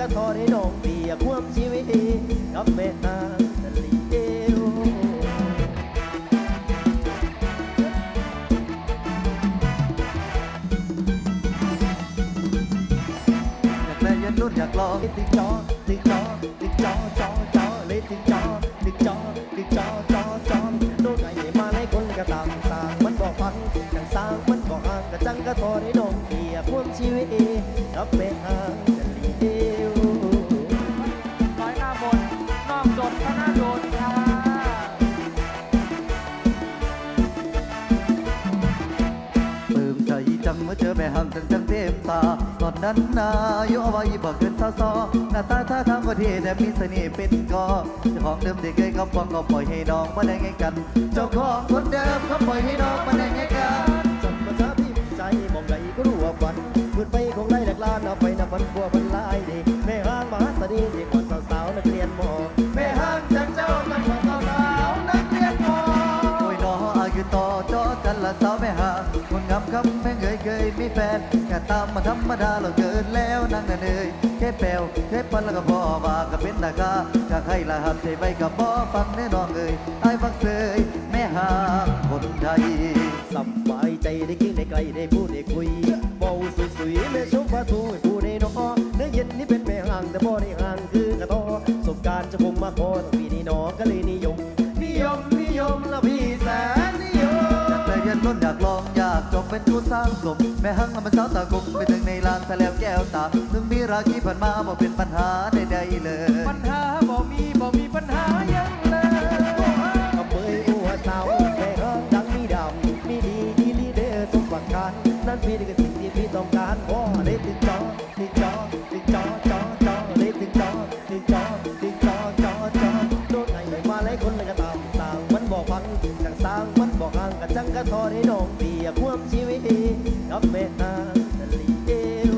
ก็ทอได้น้องเปียกความชีวิตกับแม่หาตะลีเดียอยากแม่ยันนุ่นอยากลองติดจอติดจอติดจอจอจอเลยติดจอติดจอติดจอจอจอโน้ตในไงมาให้คนกระตางต่างมันบอกฟังจังสร้างมันบอกอ่างกระจังกระทอได้น้งเปียกควบชีวิตกับแม่หา อบโมใจจ้ำมะเชอร์แม่หำจัจังเต็มตา ตอนนั้นนาอยู่อวัยบอกเกินซาซอหน้าตาท่าทางก็เท่แต่มีเสน่ห์เป็นกอเจ้าของเดิมเด็กเคยเขาฟังก็ปล่อยให้น้องมาได้ไงกัน เจ้าของคนเดิมเขาปล่อยให้น้องมาได้ไงกันจนมาเจอพี่ใจมองไหลก็รู้ว่าฝัน คนงามคำแม่งเคยเคยมีแฟนแค่ตามมาธรรมดาเราเกิดแล้วนั่งนั่นเอ่ยแค่แปลวแค่ปันแล้วก็พอว่าก็เป็นตากาอยากให้ละหับใจไปกับบ่ฟังแน่นอนเลยไอ้ฟังเสยแม่หางคนไทยสบายใจได้กินได้ไกลได้พูดได้คุยเบาสุยๆแม่ชมฟ้าทู เป็นครูสร้างสมแม่หังมันสาวตากลมไปถึงในลานทะแล้วแก้วตาถึงมีราคีผ่านมาบ่เป็นปัญหาใดๆเลยปัญหาบ่มีบ่มีปัญหาหยังเลยขโมยหัวสาวแม่ห้างดังมีดำมีดีอีลีเดอร์สมประการนั่นพี่คือสิ่งที่พี่ต้องการพอได้ติดจอติดจอติดจอจอจอได้ติดจอติดจอติดจอจอจอโดนไหนมาหลายคนเลยก็ตามสร้างมันบอกฟังจังสร้างมันบอกห่างกันจังกะทอได้น้องเปียกความชีวิตกับแม่หางทะเลเอว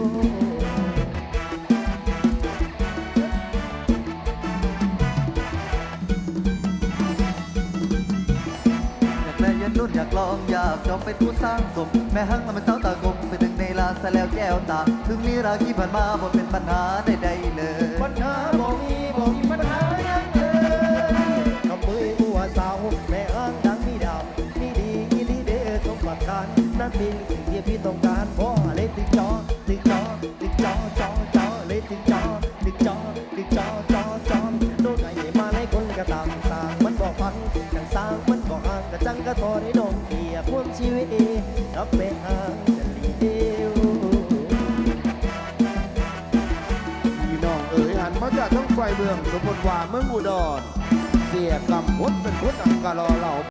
อยากเลยเรียนล้นอยากลองอยากจบเป็นครูสร้างสม แม่หังมันสาวตากลมไปถึงในลานทะแล้วแก้วตา ถึงมีราคีผ่านมาบ่เป็นปัญหาใดๆ การพอเลยติดจอติดจอติดจอจอจอเลยติดจอติดจอติดจอจอจอโดนไหนมาหลายคนก็ตามสร้างมันบอกฟังจังสร้างมันบอกห่างกะจังกะทอได้นมเปียกพ่วงชีวิตกับแม่อ้างจะลีเดียวพี่น้องเอ๋ยหันมาจากทั้งไฟเมืองสมบูรณ์ว่าเมืองอุดร เสียกำพดเป็นคนอังกะรอเหล่า